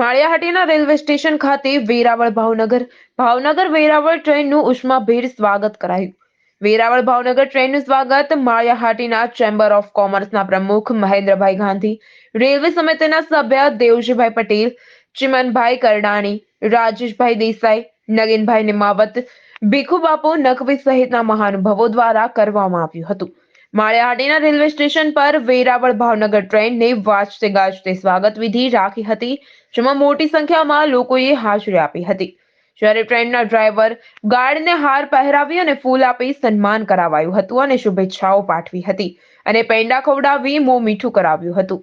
Maliya Hatina railway station ખાતે વેરાવળ ભાવનગર. ભાવનગર વેરાવળ ટ્રેનનું ઉષ્માભેર સ્વાગત કરાયું. વેરાવળ ભાવનગર ટ્રેનનું સ્વાગત માળિયાહાટીના ચેમ્બર ઓફ કોમર્સના પ્રમુખ મહેન્દ્રભાઈ ગાંધી, રેલવે સમિતિના સભ્ય દેવજીભાઈ પટેલ, ચિમનભાઈ કરડાણી, રાજેશભાઈ દેસાઈ, નગીનભાઈ નિમાવત, ભીખુબાપુ નકવી સહિતના મહાનુભાવો દ્વારા કરવામાં આવ્યું હતું. માળિયાહાટીના રેલવે સ્ટેશન પર વેરાવળ ભાવનગર ટ્રેનને વાજતે ગાજતે સ્વાગત વિધિ રાખી હતી, જેમાં મોટી સંખ્યામાં લોકોએ હાજરી આપી હતી. જ્યારે ટ્રેનના ડ્રાઈવર ગાર્ડને હાર પહેરાવી અને ફૂલ આપી સન્માન કરાવાયું હતું અને શુભેચ્છાઓ પાઠવી હતી અને પેંડા ખવડાવી મોં મીઠું કરાવ્યું હતું.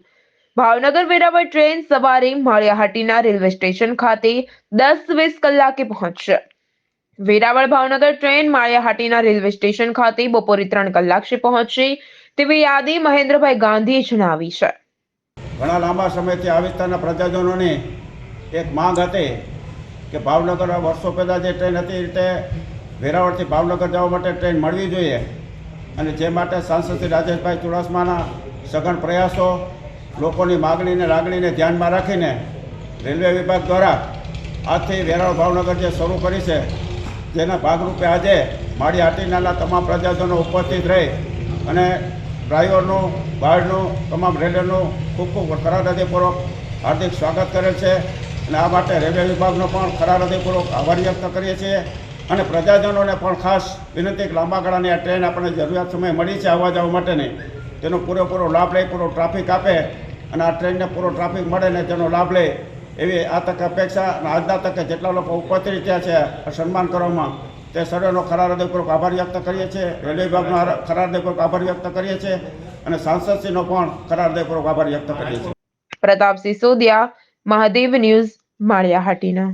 ભાવનગર વેરાવળ ટ્રેન સવારે માળિયાહાટીના રેલવે સ્ટેશન ખાતે દસ વીસ કલાકે પહોંચશે. Veraval Bhavnagar train Maliyahatina railway station ખાતે બપોરે ત્રણ કલાકે પહોંચશે તેવી યાદી મહેન્દ્રભાઈ ગાંધીએ જણાવી છે. ઘણા લાંબા સમયથી આ વિસ્તારના પ્રજાજનોની એક માંગ હતી કે ભાવનગર વર્ષો પહેલાં જે ટ્રેન હતી એ રીતે વેરાવળથી ભાવનગર જવા માટે ટ્રેન મળવી જોઈએ અને જે માટે સાંસદ શ્રી રાજેશભાઈ ચુડાસમાના સઘન પ્રયાસો, લોકોની માગણીને લાગણીને ધ્યાનમાં રાખીને રેલવે વિભાગ દ્વારા આજથી વેરાવળ ભાવનગર જે શરૂ કરી છે જેના ભાગરૂપે આજે માળી હાટીનાના તમામ પ્રજાજનો ઉપસ્થિત રહી અને ડ્રાઈવરનું ગાર્ડનું તમામ રેલવેનું ખૂબ ખૂબ ખરા હૃદયપૂર્વક હાર્દિક સ્વાગત કરેલ છે અને આ માટે રેલવે વિભાગનો પણ ખરા હૃદયપૂર્વક આભાર વ્યક્ત કરીએ છીએ અને પ્રજાજનોને પણ ખાસ વિનંતી કે લાંબા ગાળાની આ ટ્રેન આપણને જરૂરિયાત સમય મળી છે આવવા જવા માટેની. તેનો પૂરેપૂરો લાભ લઈ પૂરો ટ્રાફિક આપે અને આ ટ્રેનને પૂરો ટ્રાફિક મળે ને તેનો લાભ લે એવી આ તકે અપેક્ષા અને આજના તકે જેટલા લોકો ઉપસ્થિત થયા છે સન્માન કરવામાં, તે સર્વેનો ખરા હૃદયપૂર્વક આભાર વ્યક્ત કરીએ છીએ. રેલવે વિભાગનો ખરા હૃદયપૂર્વક આભાર વ્યક્ત કરીએ છીએ અને સાંસદશ્રીનો પણ ખરા હૃદયપૂર્વક આભાર વ્યક્ત કરીએ છીએ. પ્રતાપસિંહ સોદિયા, મહાદેવ ન્યૂઝ, માળિયાહાટીના.